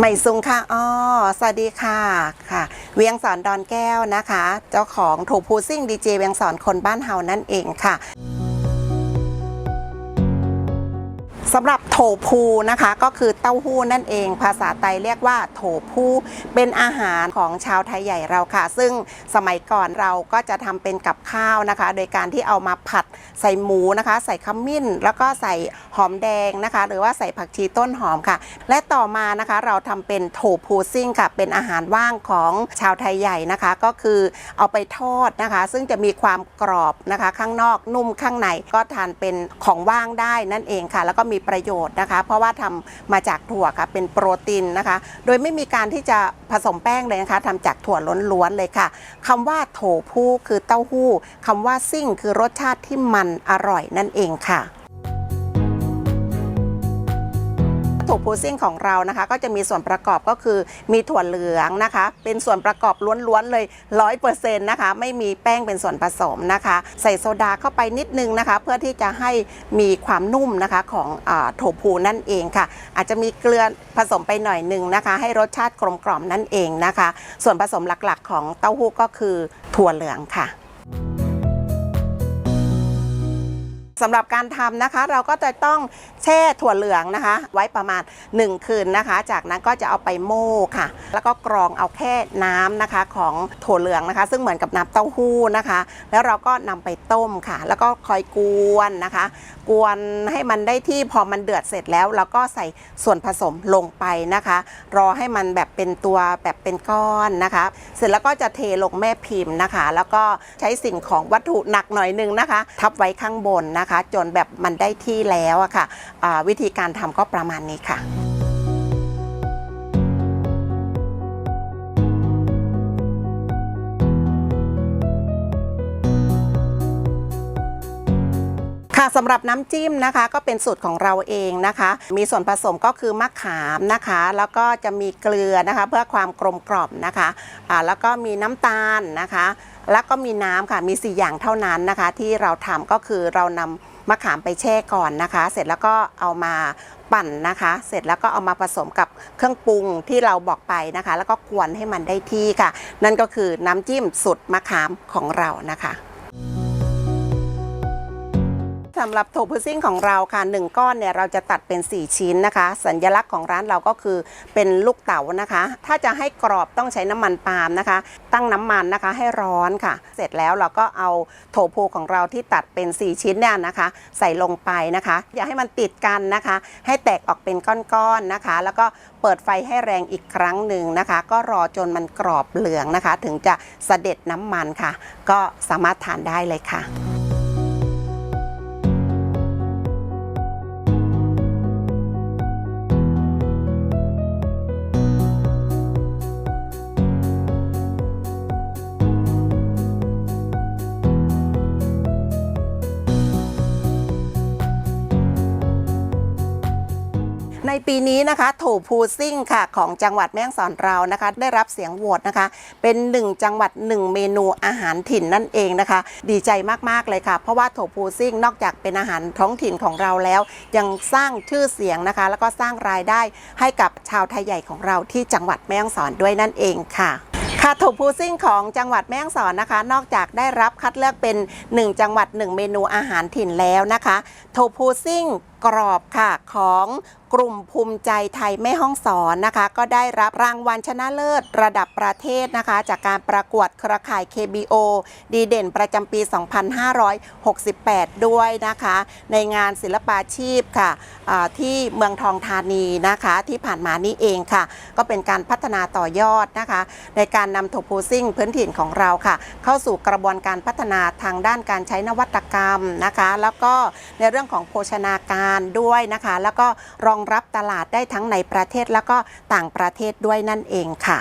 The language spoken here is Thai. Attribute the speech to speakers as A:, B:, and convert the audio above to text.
A: ใหม่ซุงค่ะอ๋อสวัสดีค่ะค่ะ เวียงสอนดอนแก้วนะคะ เจ้าของถูกพูซิ่งดีเจเวียงสอนคนบ้านเฮานั่นเองค่ะ สำหรับโถพูนะคะก็คือเต้าหู้นั่นเอง ภาษาไทยเรียกว่าโถพูเป็นอาหารของชาวไทยใหญ่เราค่ะ ซึ่งสมัยก่อนเราก็จะทำเป็นกับข้าวนะคะ โดยการที่เอามาผัดใส่หมูนะคะ ใส่ขมิ้น แล้วก็ใส่หอมแดงนะคะ หรือว่าใส่ผักชีต้นหอมค่ะ และต่อมานะคะเราทำเป็นโถพูซิ่งค่ะ เป็นอาหารว่างของชาวไทยใหญ่นะคะ ก็คือเอาไปทอดนะคะ ซึ่งจะมีความกรอบนะคะ ข้างนอกนุ่มข้างในก็ทานเป็นของว่างได้นั่นเองค่ะ แล้วก็มีประโยชน์นะคะ เพราะว่าทำมาจากถั่วค่ะเป็นโปรตีนนะคะ โดยไม่มีการที่จะผสมแป้งเลยนะคะทำจากถั่วล้วนๆเลยค่ะคำว่าโถผู้คือเต้าหู้คำว่าซิ่งคือรสชาติที่มันอร่อยนั่นเองค่ะ ถั่วพูซิ่งของเรานะคะ ก็จะมีส่วนประกอบก็คือมีถั่วเหลืองนะคะ เป็นส่วนประกอบล้วนๆเลยร้อยเปอร์เซ็นต์นะคะ ไม่มีแป้งเป็นส่วนผสมนะคะ ใส่โซดาเข้าไปนิดนึงนะคะ เพื่อที่จะให้มีความนุ่มนะคะของอาถั่วพูนั่นเองค่ะ อาจจะมีเกลือผสมไปหน่อยหนึ่งนะคะ ให้รสชาติกลมกล่อมนั่นเองนะคะ ส่วนผสมหลักๆ ของเต้าหู้ก็คือถั่วเหลืองค่ะ สำหรับการทำนะคะ เราก็จะต้องแช่ถั่วเหลืองนะคะ ไว้ประมาณ 1 คืนนะคะ จากนั้นก็จะเอาไปโม่ค่ะ แล้วก็กรองเอาแค่น้ำนะคะของถั่วเหลืองนะคะ ซึ่งเหมือนกับน้ำเต้าหู้นะคะ แล้วเราก็นำไปต้มค่ะ แล้วก็คอยกวนนะคะ กวนให้มันได้ที่พอมันเดือดเสร็จแล้วเราก็ใส่ส่วนผสมลงไปนะคะ รอให้มันแบบเป็นตัวแบบเป็นก้อนนะคะ เสร็จแล้วก็จะเทลงแม่พิมพ์นะคะ แล้วก็ใช้สิ่งของวัตถุหนักหน่อยหนึงนะคะ ทับไว้ข้างบนนะคะจนแบบมันได้ที่แล้วอะค่ะอ่าวิธีการทำก็ประมาณนี้ค่ะ ค่ะสำหรับน้ำจิ้มนะคะก็เป็นสูตรของเราเองนะคะ มีส่วนผสมก็คือมะขามนะคะ แล้วก็จะมีเกลือนะคะ เพื่อความกลมกล่อมนะคะอ่าแล้วก็มีน้ำตาลนะคะ แล้วก็มีน้ำค่ะมี 4 อย่างเท่านั้นนะคะ ที่เราทำก็คือเรานำมะขามไปแช่ก่อนนะคะ เสร็จแล้วก็เอามาปั่นนะคะ เสร็จแล้วก็เอามาผสมกับเครื่องปรุงที่เราบอกไปนะคะ แล้วก็กวนให้มันได้ที่ค่ะ นั่นก็คือน้ำจิ้มสุดมะขามของเรานะคะ สำหรับโถพุซิ่งของเราค่ะหนึ่งก้อนเนี่ยเราจะตัดเป็น 4 ชิ้นนะคะ สัญลักษณ์ของร้านเราก็คือเป็นลูกเต๋านะคะ ถ้าจะให้กรอบต้องใช้น้ำมันปาล์มนะคะ ตั้งน้ำมันนะคะให้ร้อนค่ะ เสร็จแล้วเราก็เอาโถพูของเราที่ตัดเป็น 4 ชิ้นเนี่ยนะคะ ใส่ลงไปนะคะ อย่าให้มันติดกันนะคะ ให้แตกออกเป็นก้อนๆนะคะ แล้วก็เปิดไฟให้แรงอีกครั้งหนึ่งนะคะ ก็รอจนมันกรอบเหลืองนะคะ ถึงจะเสด็จน้ำมันค่ะ ก็สามารถทานได้เลยค่ะ ในปีนี้นะคะโถพูซิ่งค่ะของจังหวัดแม่ฮ่องสอนเรานะคะ ได้รับเสียงโหวตนะคะ เป็น 1 จังหวัด 1 เมนูอาหารถิ่นนั่นเองนะคะ ดีใจมากๆเลยค่ะ เพราะว่าโถพูซิ่งนอกจากเป็นอาหารท้องถิ่นของเราแล้ว ยังสร้างชื่อเสียงนะคะ แล้วก็สร้างรายได้ให้กับชาวไทยใหญ่ของเราที่จังหวัดแม่ฮ่องสอนด้วยนั่นเองค่ะค่ะโถพูซิ่งของจังหวัดแม่ฮ่องสอนนะคะ นอกจากได้รับคัดเลือกเป็น 1 จังหวัด 1 เมนูอาหารถิ่นแล้วนะคะโถพูซิ่ง กรอบค่ะของกลุ่มภูมิใจไทยแม่ห้องสอนนะคะ ก็ได้รับรางวัลชนะเลิศระดับประเทศนะคะ จากการประกวดเครือข่าย KBO ดีเด่นประจำปี 2568 ด้วยนะคะ ในงานศิลปาชีพค่ะที่เมืองทองธานีนะคะที่ผ่านมานี้เองค่ะ ก็เป็นการพัฒนาต่อยอดนะคะ ในการนำโถพูซิ่งพื้นถิ่นของเราค่ะ เข้าสู่กระบวนการพัฒนาทางด้านการใช้นวัตกรรมนะคะ แล้วก็ในเรื่องของโภชนาการด้วยนะคะ แล้วก็รองรับตลาดได้ทั้งในประเทศแล้วก็ต่างประเทศด้วยนั่นเองค่ะ